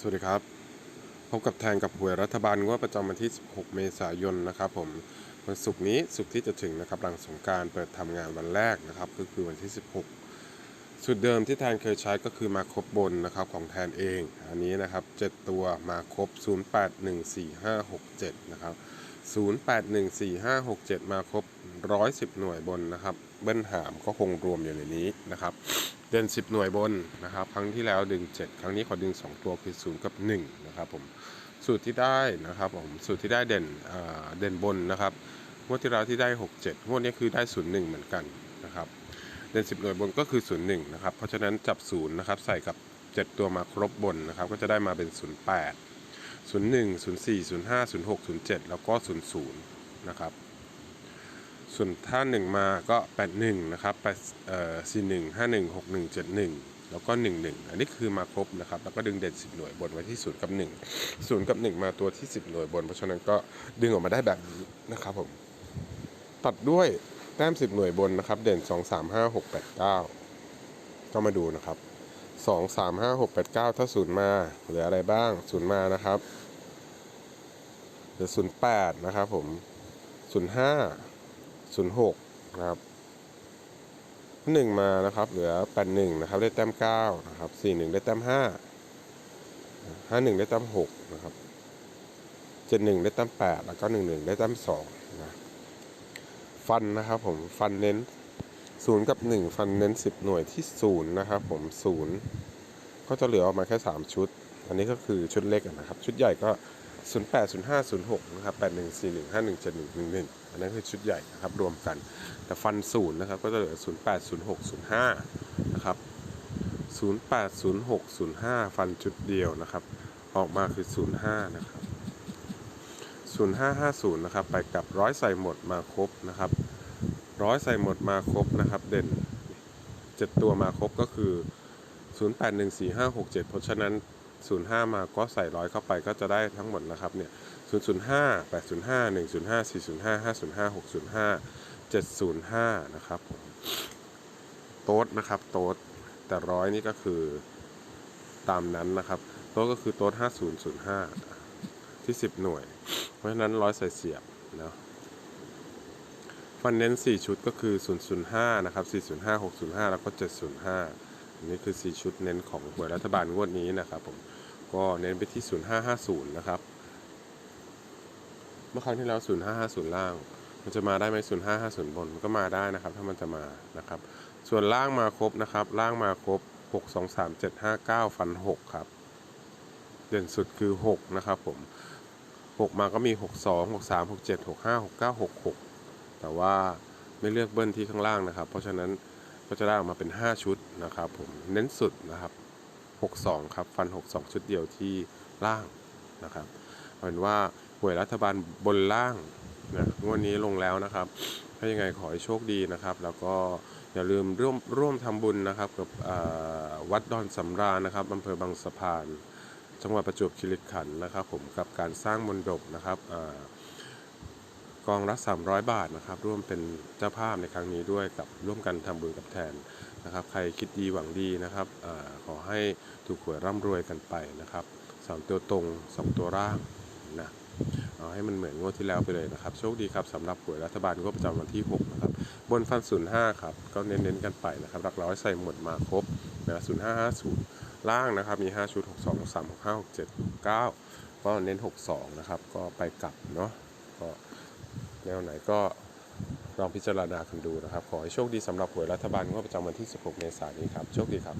สวัสดีครับ พบกับแทนกับหวยรัฐบาลงวดประจำวันที่ 16 เมษายนนะครับผมวันศุกร์นี้ศุกร์ที่จะถึงนะครับหลังสงการเปิดทำงานวันแรกนะครับ ก็คือวันที่ 16 สูตรเดิมที่แทนเคยใช้ก็คือมาครบบนนะครับของแทนเอง อันนี้นะครับ 7 ตัวมาครบ 081456นะครับ 081456มาครบ 110 หน่วยบนนะครับ เบิ้ลหามก็คงรวมอยู่ในนี้นะครับ เด่น10 หน่วยบนนะครับ ครั้งที่แล้วดึง 7 ครั้งนี้ขอดึง 2 ตัวคือ 0 กับ 1 นะครับผม สูตรที่ได้นะครับผม สูตรที่ได้เด่นเด่นบนนะครับงวดที่แล้วที่ได้ 6 7งวดนี้คือได้ 0 1 เหมือนกันนะครับ เด่น10 หน่วยบนก็คือ 0 1 นะครับ เพราะฉะนั้นจับ 0 นะครับ ใส่กับ 7 ตัวมาครบบนนะครับ ก็จะได้มาเป็น 0 8 0 1 0 4 0 5 0 6 0 7 แล้วก็ 0 0 นะครับ ส่วนถ้า 1 มาก็ 81 นะครับ8เอ่อ41 51 61 71 แล้วก็ 11 อันนี้คือมาครบนะครับ แล้วก็ดึงเด่น 10 หน่วยบนไว้ที่ 0 กับ 1 0 กับ 1 มาตัวที่ 10 หน่วยบน เพราะฉะนั้นก็ดึงออกมาได้แบบนี้นะครับผม ตัดด้วย แต้ม 10 หน่วยบนนะครับ เด่น 2 3 5 6 8 9 ก็มาดูนะครับ 2 3 5 6 8 9 ถ้า0มาเหลืออะไรบ้าง0มานะครับเหลือ08นแปดนะครับผม05 06นะครับหนึ่งมานะครับเหลือแปดหนึ่งนะครับได้แต้มเก้านะครับสี่หนึ่งได้แต้มห้าห้าหนึ่งได้แต้มหกนะครับเจ็ดหนึ่งได้แต้มแปดแล้วก็หนึ่งหนึ่งได้แต้มสองนะ ฟันนะครับผมฟันเน้นศูนย์กับหนึ่งฟันเน้นสิบหน่วยที่ศูนย์นะครับผมศูนย์ก็จะเหลือออกมาแค่สามชุด อันนี้ก็คือชุดเล็กนะครับ ชุดใหญ่ก็0 8 0 5 0 6นะครับ8 1 4 1 5 1 7 1 1 1อันนั้นคือชุดใหญ่นะครับรวมกัน แต่ฟันศูนย์นะครับก็จะเหลือ0 8 0 6 0 5นะครับ0 8 0 6 0 5 ฟันชุดเดียวนะครับ ออกมาคือ 0 5 นะครับ 0 5 5 0 นะครับ ไปกับร้อยใส่หมดมาครบนะครับร้อยใส่หมดมาครบนะครับ เด่น 7 ตัวมาครบก็คือ 0 8 1 4 5 6 7 เพราะฉะนั้น 05 มาก็ใส่ร้อยเข้าไปก็จะได้ทั้งหมดนะครับเนี่ย005 805 105 405 505 605 705 นะครับผมโต๊ดนะครับโต๊ดแต่ร้อยนี่ก็คือตามนั้นนะครับ โต๊ดก็คือโต๊ด5005 ที่ 10 หน่วย ราะฉะนั้นร้อยใส่เสียบเนาะฟันเน้น 4 ชุดก็คือ 005 นะครับ 405 605 แล้วก็ 705 อันนี้คือ 4 ชุดเน้นของหวยรัฐบาลงวดนี้นะครับผม ก็เน้นไปที่ 0550 นะครับ เมื่อครั้งที่แล้ว 0550 ล่าง มันจะมาได้ไหม0550 บน มันก็มาได้นะครับ ถ้ามันจะมา นะครับ ส่วนล่างมาครบนะครับ ล่างมาครบ 6 2 3 7 5 9 ฟัน 6 ครับ เด่นสุดคือ 6 นะครับผม 6 มาก็มี 6 2 6 3 6 7 6 5 6 9 6 6 แต่ว่าไม่เลือกเบิ้ลที่ข้างล่างนะครับ เพราะฉะนั้นก็จะได้ออกมาเป็น 5 ชุดนะครับผมเน้นสุดนะครับ 62 ครับ ฟัน 62 ชุดเดียวที่ล่างนะครับเอาเป็นว่าหวยรัฐบาลบนล่างนะงวดนี้ลงแล้วนะครับ ถ้ายังไงขอให้โชคดีนะครับ แล้วก็อย่าลืมร่วมร่วมทำบุญนะครับกับวัดดอนสำราญนะครับอำเภอบางสะพาน จังหวัดประจวบคีรีขันธ์นะครับผมกับการสร้างมนดบนะครับอกองละ300 บาทนะครับร่วมเป็นเจ้าภาพในครั้งนี้ด้วยกับร่วมกันทำบุญกับแทนนะครับ ใครคิดดีหวังดีนะครับอขอให้ถูกหวยร่ำรวยกันไปนะครับสตัวตรงสองตัวร่างนะเอาให้มันเหมือนงวดที่แล้วไปเลยนะครับ โชคดีครับสำหรับหวยรัฐบาลงวดประจำวันที่ 6 นะครับ บนฟัน05 ครับ ก็เน้นๆกันไปนะครับหลักร้อยใส่หมดมาครบนะ0550 ล่างนะครับมี 5 ชุด 62 63 65 67 9 ก็เน้น 62 นะครับ ก็ไปกลับเนาะก็แนวไหนก็ลองพิจารณาคุณดูนะครับ ขอให้โชคดีสำหรับหวยรัฐบาลงวดประจำวันที่ 16 เมษายนนี้ครับ โชคดีครับ